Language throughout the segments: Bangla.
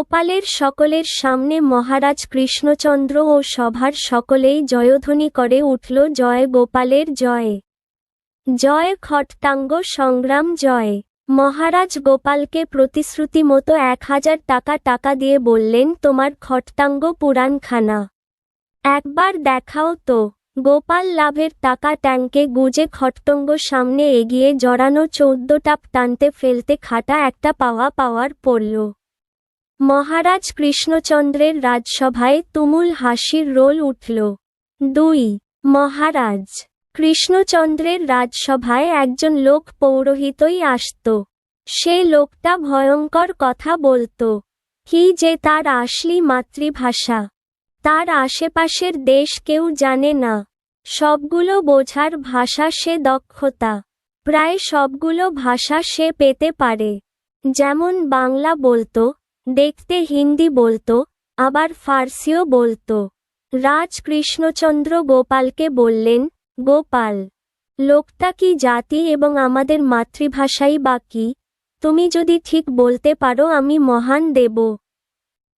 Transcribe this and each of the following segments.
গোপালের সকলের সামনে মহারাজ কৃষ্ণচন্দ্র ও সভার সকলেই জয়ধ্বনি করে উঠল, জয় গোপালের জয়। জয় খট্টাঙ্গ সংগ্রাম জয়। মহারাজ গোপালকে প্রতিশ্রুতি মতো এক হাজার টাকা টাকা দিয়ে বললেন, তোমার খট্টাঙ্গ পুরাণখানা। একবার দেখাও তো। গোপাল লাভের টাকা ট্যাঙ্কে গুজে খট্টঙ্গ সামনে এগিয়ে জড়ানো চৌদ্দ টাপ টানতে ফেলতে খাটা একটা পাওয়া পাওয়ার পড়ল। মহারাজ কৃষ্ণচন্দ্রের রাজসভায় তুমুল হাসির রোল উঠল। দুই, মহারাজ, কৃষ্ণচন্দ্রের রাজসভায় একজন লোক পৌরোহিতই আসত। সে লোকটা ভয়ঙ্কর কথা বলত। কি যে তার আসলি মাতৃভাষা। তার আশেপাশের দেশ কেউ জানে না। সবগুলো বোঝার ভাষা সে দক্ষতা। প্রায় সবগুলো ভাষা সে পেতে পারে। যেমন বাংলা বলতো দেখতে হিন্দি বলতো, আবার ফার্সিও বলতো। রাজ কৃষ্ণচন্দ্র গোপালকে বললেন, গোপাল, লোকটা কি জাতি এবং আমাদের মাতৃভাষাই বা কি? তুমি যদি ঠিক বলতে পারো আমি মহান দেব।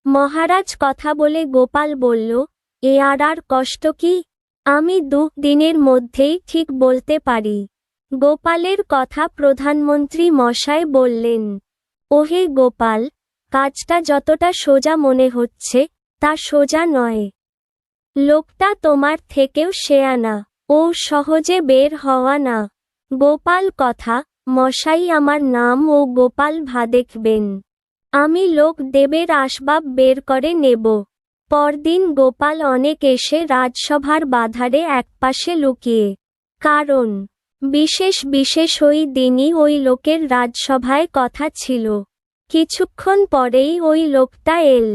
মহারাজ কথা বলে গোপাল বলল, এ আর আর কষ্ট কি? আমি দু দিনের মধ্যেই ঠিক বলতে পারি। গোপালের কথা প্রধানমন্ত্রী মশাই বললেন, ওহে গোপাল কাজটা যতটা সোজা মনে হচ্ছে, তা সোজা নয়। লোকটা তোমার থেকেও শেয়া না। ও সহজে বের হওয়া না। গোপাল কথা, মশাই আমার নাম ও গোপাল ভা দেখবেন। আমি লোক দেবের আসবাব বের করে নেব। পরদিন গোপাল অনেক এসে রাজসভার বাধারে একপাশে লুকিয়ে। কারণ, বিশেষ বিশেষ ওই দিনই ওই লোকের রাজসভায় কথা ছিল। কিছুক্ষণ পরেই ওই লোকটা এল।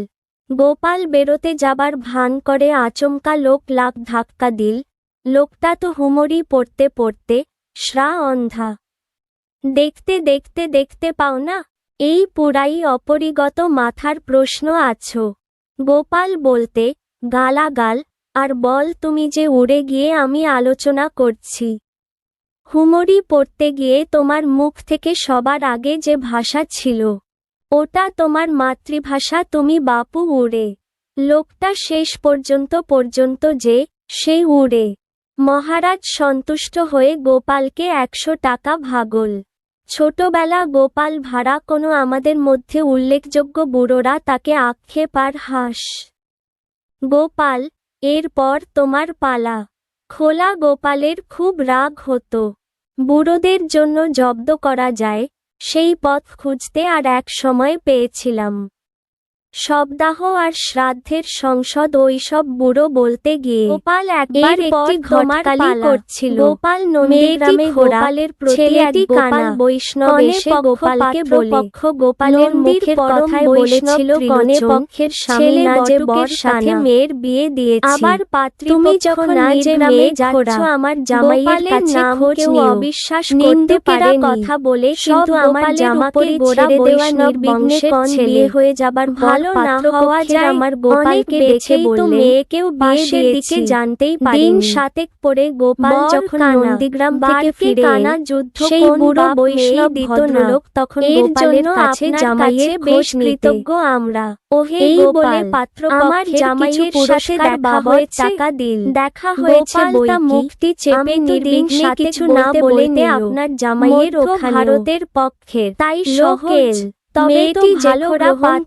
গোপাল বেরোতে যাবার ভান করে আচমকা লোক লাখ ধাক্কা দিল। লোকটা তো হুমড়ি পড়তে পড়তে শ্রা অন্ধা দেখতে দেখতে দেখতে পাও না, এই পুরাই অপরিগত মাথার প্রশ্ন আছো। গোপাল বলতে, গালাগাল, আর বল তুমি যে উড়ে গিয়ে আমি আলোচনা করছি। হুমড়ি পড়তে গিয়ে তোমার মুখ থেকে সবার আগে যে ভাষা ছিল। ওটা তোমার মাতৃভাষা, তুমি বাপু উড়ে। লোকটা শেষ পর্যন্ত পর্যন্ত যে, সে উড়ে। মহারাজ সন্তুষ্ট হয়ে গোপালকে একশো টাকা ভাগল। ছোটবেলা গোপাল ভাড়া কোনো আমাদের মধ্যে উল্লেখযোগ্য বুড়োরা তাকে আক্ষেপ আর হাস। গোপাল, এরপর তোমার পালা। খোলা গোপালের খুব রাগ হতো। বুড়োদের জন্য জব্দ করা যায় সেই পথ খুঁজতে আর এক সময় পেয়েছিলাম। শবদাহ আর শ্রাদ্ধের সংসদ ওইসব বুড়ো বলতে গিয়ে গোপাল একবার একটি ঘটকালি করছিল। গোপাল নন্দীগ্রামে গোপালের ছেলেটি গোপাল বৈষ্ণব এসে গোপালকে বলে পক্ষ গোপালের মুখের কথায় বলেছিল কনে পক্ষের স্বামী না যে বর সাথে মেয়ের বিয়ে দিয়েছি। আবার পাত্রী তুমি যখন নিজে মেয়ে যাচ্ছ আমার জামাইয়ের কাছে কেউ অবিশ্বাস করতে পারে কথা বলে কিন্তু আমার জামাকে গোড়া দেওয়া নির্বিঘ্নে ছেলে। হয়ে যাবার ভালো না হওয়া যায় আমার গোপালকে দেখে তো মেয়েকেও বিয়ের দিকে জানতেই পারি দিন সাতেক পরে গোপাল যখন নন্দীগ্রাম থেকে ফিরে কানা যুদ্ধ সেই বুড়ো বৈষ্ণব ভদ্রলোক তখন গোপালের কাছে জামাইয়ের বেশ কৃতজ্ঞ আমরা। ওহে এই বলে পাত্র আমার জামাইয়ের সাথে দেখা টাকা দিল দেখা হয়েছে বই মুক্তি চেপে নির্বিঘ্নে কিছু না বলতে আপনার জামাইয়ের ওখানে ভারতের পক্ষের তাই সহজ। মেয়েটি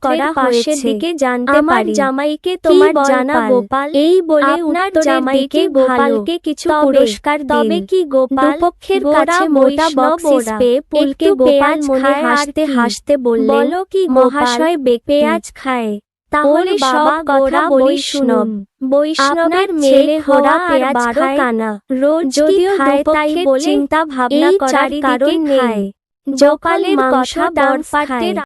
করা পাশের দিকে জানতে পারি। জামাইকে তোমার জানা গোপাল? এই বলে আপনার জামাইকে গোপালকে কিছু পুরস্কার তবে কি গোপাল? পক্ষের কাছে মোটা বক্সিস পেয়ে পুলকে গোপাল মনে হাসতে হাসতে বললেন বলো কি মহাশয় পেঁয়াজ খায়। তাহলে বাবা কথা বলি শুনম বৈষ্ণবের মেয়ে হরা পেঁয়াজ খায় কানা রোজ যদিও খায় তাই বলে চিন্তা ভাবনা করার কারণ নেই। জকালের কথা